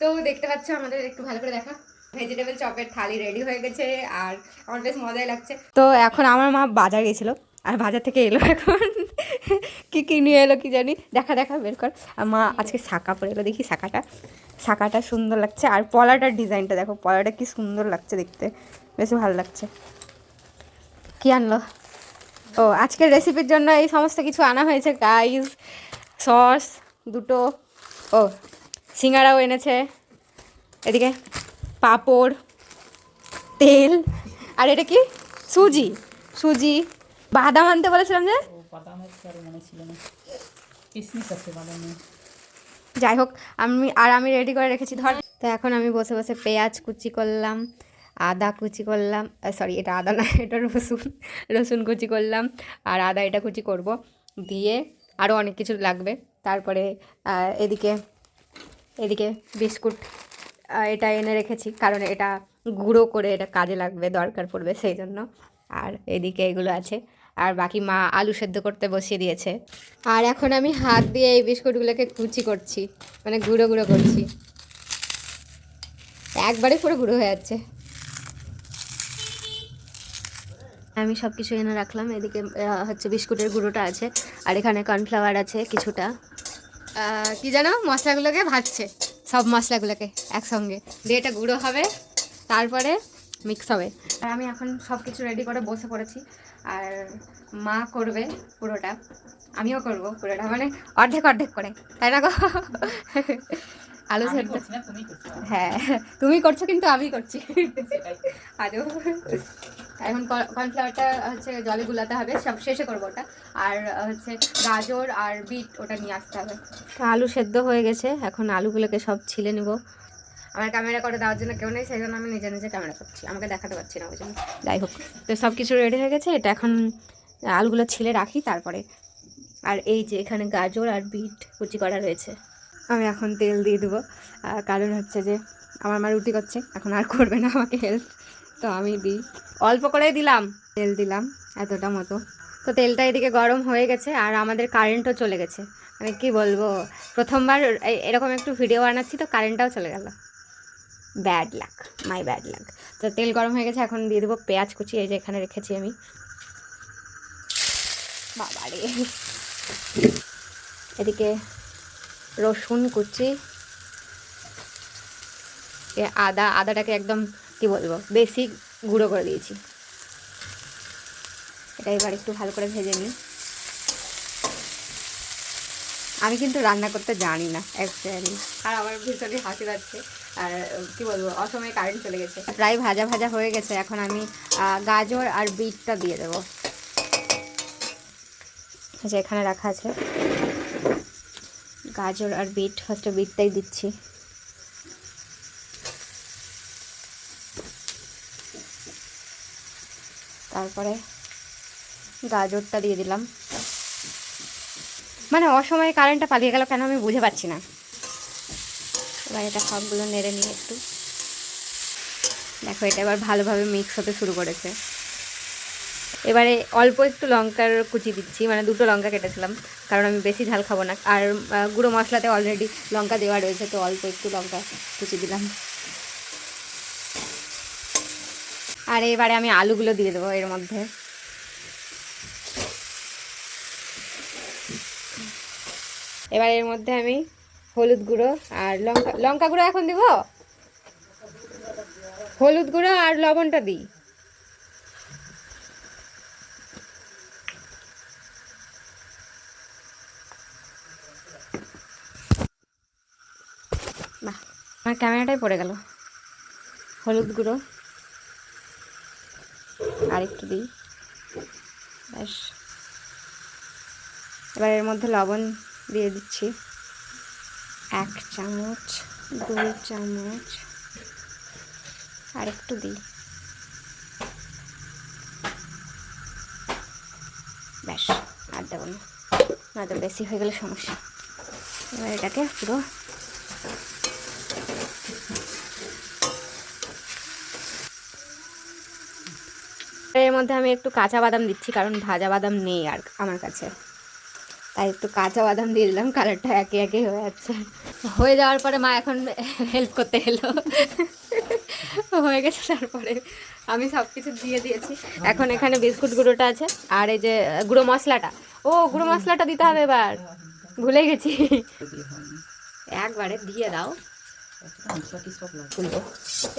তো দেখতে পাচ্ছ, আমাদের একটু ভালো করে দেখা। ভেজিটেবল চপের থালি রেডি হয়ে গেছে, আর আমার বেশ মজাই লাগছে। তো এখন আমার মা বাজার গেছিল, আর বাজার থেকে এলো এখন। কি কি নিয়ে এলো কি জানি? দেখা দেখা, বের কর। আর মা আজকে শাঁকা পরে এলো, দেখি শাঁকাটা শাঁকাটা সুন্দর লাগছে, আর পলাটার ডিজাইনটা দেখো, পলাটা কি সুন্দর লাগছে দেখতে। বেশ ভালো লাগছে। কি আনলো? ও, আজকের রেসিপির জন্য এই সমস্ত কিছু আনা হয়েছে গাইস সস দুটো। ও সিঙ্গারাও এনেছে। এদিকে পাঁপড় তেল আর এটা কি? সুজি। সুজি। বাদাম আনতে বলেছিলাম যে? যাই হোক আমি আর আমি রেডি করে রেখেছি ধর। তো এখন আমি বসে বসে পেঁয়াজ কুচি করলাম আদা কুচি করলাম সরি এটা আদা না এটা রসুন রসুন কুচি করলাম আর আদা এটা কুচি করব। দিয়ে আরও অনেক কিছু লাগবে। তারপরে এদিকে এদিকে বিস্কুট এটা এনে রেখেছি। কারণ এটা গুঁড়ো করে এটা কাজে লাগবে, দরকার পড়বে সেই জন্য। আর এদিকে এগুলো আছে। আর বাকি মা আলু সেদ্ধ করতে বসিয়ে দিয়েছে। আর এখন আমি হাত দিয়ে এই বিস্কুটগুলোকে কুচি করছি। মানে গুঁড়ো গুঁড়ো করছি। একবারে পুরো গুঁড়ো হয়ে যাচ্ছে। আমি সব কিছু এনে রাখলাম। এদিকে হচ্ছে বিস্কুটের গুঁড়োটা আছে। আর এখানে কর্নফ্লাওয়ার আছে কিছুটা। কি জানো মশলাগুলোকে ভাজছে। সব মশলাগুলোকে একসঙ্গে। দিয়ে এটা গুঁড়ো হবে, তারপরে মিক্স হবে। আর আমি এখন সব কিছু রেডি করে বসে পড়েছি। আর মা করবে পুরোটা। আমিও করব পুরোটা মানে অর্ধেক অর্ধেক করে। তাই না গো? আলু সেদ্ধ হ্যাঁ তুমি করছ কিন্তু আমি করছি। আদৌ এখন কর্নফ্লাওয়ারটা হচ্ছে জলে গুলাতে হবে সব শেষে করব ওটা। আর হচ্ছে গাজর আর বিট ওটা নিয়ে আসতে হবে। তো আলু সেদ্ধ হয়ে গেছে এখন আলুগুলোকে সব ছিলে নেব। আমার ক্যামেরা করে দেওয়ার জন্য কেউ নেই সেই জন্য আমি নিজে নিজে ক্যামেরা করছি। আমাকে দেখাতে পারছি না ওই জন্য। যাই হোক তো সব কিছু রেডি হয়ে গেছে এটা এখন আলুগুলো ছিলে রাখি তারপরে আর এই যে এখানে গাজর আর বিট কুচি করা রয়েছে। আমি এখন তেল দিয়ে দেবো। কারণ হচ্ছে যে আমার মা রুটি করছে এখন আর করবে না আমাকে হেল্প তো আমি দিই অল্প করেই দিলাম। তেল দিলাম, এতটা মতো। তো তেলটা এদিকে গরম হয়ে গেছে আর আমাদের কারেন্টও চলে গেছে। মানে কি বলব, প্রথমবার এরকম একটু ভিডিও বানাচ্ছি তো কারেন্টটাও চলে গেল। Bad luck my bad luck তো তেল গরম হয়ে গেছে, এখন দিয়ে দেবো পেঁয়াজ কুচি, এই যে এখানে রেখেছি আমি। বাবারে। এদিকে রসুন, কুচি। এ আদা, আদাটাকে একদম কি বলব, বেশি গুঁড়ো করে দিয়েছি। এটা এবার একটু ভালো করে ভেজে নিই। আমি কিন্তু রান্না করতে জানি না অ্যাকচুয়ালি আর আমার ভীষণই হাসি পাচ্ছে। আর কি বলব, অসময়ে কারেন্ট চলে গেছে। প্রায় ভাজা ভাজা হয়ে গেছে, এখন আমি গাজর আর বিটটা দিয়ে দেবো। আচ্ছা এখানে রাখা আছে। গাজর আর বিট, ফার্স্টে বিটটাই দিচ্ছি। তারপরে গাজরটা দিয়ে দিলাম। মানে অসময়ে কারেন্টটা পালিয়ে গেল কেন আমি বুঝে পাচ্ছি না। এবার এটা সবগুলো নেড়ে নিয়ে একটু। দেখো এটা এবার ভালোভাবে মিক্স হতে শুরু করেছে। এবারে অল্প একটু লঙ্কার কুচি দিচ্ছি মানে দুটো লঙ্কা কেটেছিলাম, কারণ আমি বেশি ঝাল খাব না। আর গুঁড়ো মশলাতে অলরেডি লঙ্কা দেওয়া রয়েছে, তো অল্প একটু লঙ্কা কুচি দিলাম। আর এবারে আমি আলুগুলো দিয়ে দেবো এর মধ্যে। এবার এর মধ্যে আমি হলুদ গুঁড়ো আর লঙ্কা লঙ্কা গুঁড়ো এখন দিব? হলুদ গুঁড়ো আর লবণটা দিই। আমার ক্যামেরাটাই পড়ে গেল। হলুদ গুঁড়ো। আর একটু দিই। ব্যাস। এবার এর মধ্যে লবণ দিয়ে দিচ্ছি। এক চামচ, দুই চামচ আর একটু দিই। ব্যাস, আর দেবো না। নয়তো বেশি হয়ে গেলে সমস্যা। এবার এটাকে পুরো এর মধ্যে আমি একটু কাঁচা বাদাম দিচ্ছি, কারণ ভাজা বাদাম নেই আর আমার কাছে। তাই একটু কাঁচা বাদাম দিয়ে দিলাম, কালারটা একে একে হয়ে যাচ্ছে। হয়ে যাওয়ার পরে মা এখন হেল্প করতে এলো। হয়ে গেছে তারপরে আমি সব কিছু দিয়ে দিয়েছি। এখন এখানে বিস্কুট গুঁড়োটা আছে, আর এই যে গুঁড়ো মশলাটা। ও, গুঁড়ো মশলাটা দিতে হবে এবার। ভুলে গেছি। একবারে দিয়ে দাও। গুলবো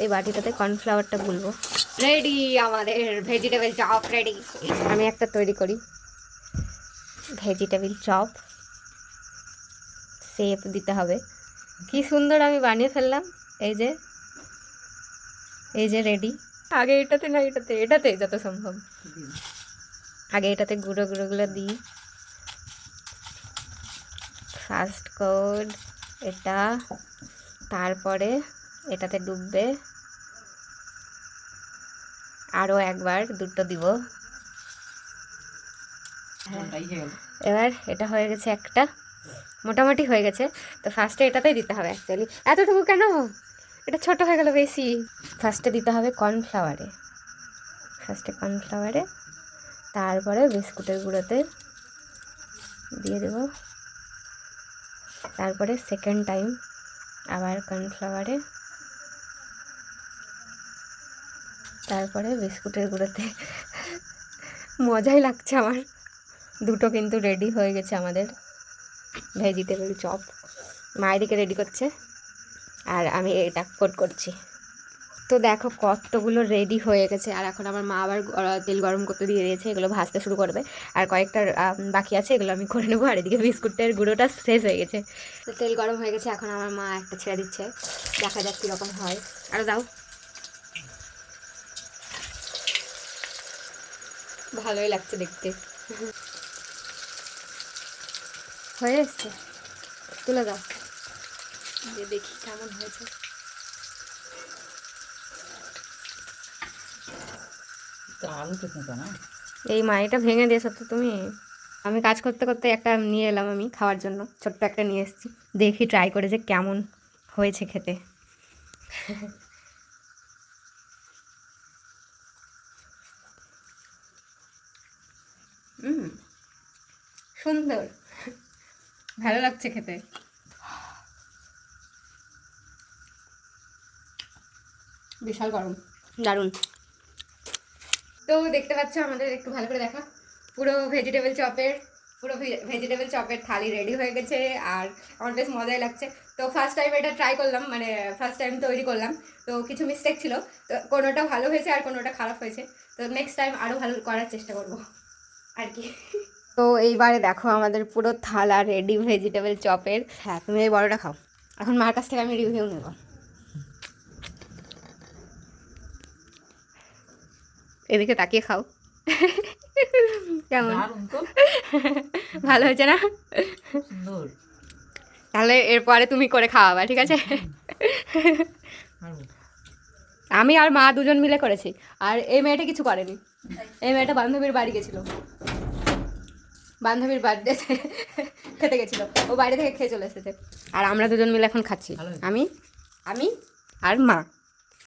এই বাটিটাতে কর্নফ্লাওয়ারটা গুলবো রেডি আমাদের ভেজিটেবল চপ রেডি আমি একটা তৈরি করি। ভেজিটেবল চপ শেপ দিতে হবে। কি সুন্দর আমি বানিয়ে ফেললাম। এই যে এই যে রেডি আগে এটাতে না এটাতে এটাতে যত সম্ভব। আগে এটাতে গুঁড়ো গুঁড়োগুলো দিই। ফার্স্ট কোড এটা। তারপরে এটাতে ডুববে। আরও একবার দুটো দিব। এবার এটা হয়ে গেছে একটা। মোটামুটি হয়ে গেছে। তো ফার্স্টে এটাতেই দিতে হবে অ্যাকচুয়ালি এতটুকু কেন? এটা ছোট হয়ে গেল বেশি। ফার্স্টে দিতে হবে কর্নফ্লাওয়ারে ফার্স্টে কর্নফ্লাওয়ারে তারপরে বিস্কুটের গুঁড়োতে দিয়ে দেব। তারপরে সেকেন্ড টাইম আবার কর্নফ্লাওয়ারে। তারপরে বিস্কুটের গুঁড়োতে। মজাই লাগছে আমার। দুটো কিন্তু রেডি হয়ে গেছে আমাদের ভেজিটেবল চপ মায়ের দিকে রেডি করছে। আর আমি এটা কোট করছি। তো দেখো কতগুলো রেডি হয়ে গেছে। আর এখন আমার মা আবার তেল গরম করতে দিয়ে দিয়েছে, এগুলো ভাজতে শুরু করবে। আর কয়েকটা বাকি আছে, এগুলো আমি করে নেব। আর এদিকে বিস্কুটের গুঁড়োটা শেষ হয়ে গেছে। তো তেল গরম হয়ে গেছে, এখন আমার মা একটা ছেড়ে দিচ্ছে। দেখা যাক কীরকম হয়। আরও দাও। ভালোই লাগছে দেখতে। হয়ে এসছে? তুলে দাও। দেখি কেমন হয়েছে তো আলু পেছনে তো না এই মা এটা ভেঙে দিয়েছ তো তুমি। আমি কাজ করতে করতে একটা নিয়ে এলাম আমি খাওয়ার জন্য। ছোট্ট একটা নিয়ে এসেছি। দেখি ট্রাই করে যে কেমন হয়েছে খেতে। সুন্দর। ভালো লাগছে খেতে। বিশাল গরম। দারুণ। তো দেখতে পাচ্ছ, আমাদের একটু ভালো করে দেখা। পুরো ভেজিটেবল চপের, পুরো ভেজিটেবল চপের থালি রেডি হয়ে গেছে আর আমার বেশ মজাই লাগছে। তো ফার্স্ট টাইম এটা ট্রাই করলাম মানে ফার্স্ট টাইম তৈরি করলাম। তো কিছু মিস্টেক ছিল, তো কোনোটা ভালো হয়েছে আর কোনোটা খারাপ হয়েছে। তো নেক্সট টাইম আরও ভালো করার চেষ্টা করব, আর কি। তো এইবারে দেখো, আমাদের পুরো থালা রেডি ভেজিটেবল চপের। হ্যাঁ তুমি এই বড়টা খাও। এখন মার কাছ থেকে আমি রিভিউ নেব। এদিকে তাকিয়ে খাও। কেমন? ভালো হয়েছে না? তাহলে এরপরে তুমি করে খাওয়াবা ঠিক আছে? আমি আর মা দুজন মিলে করেছি আর এই মেয়েটা কিছু করেনি। এই মেয়েটা বান্ধবীর বাড়ি গেছিল। বান্ধবীর বার্থডে খেতে গেছিল। ও বাইরে থেকে খেয়ে চলে এসেছে। আর আমরা দুজন মিলে এখন খাচ্ছি। আমি আমি আর মা।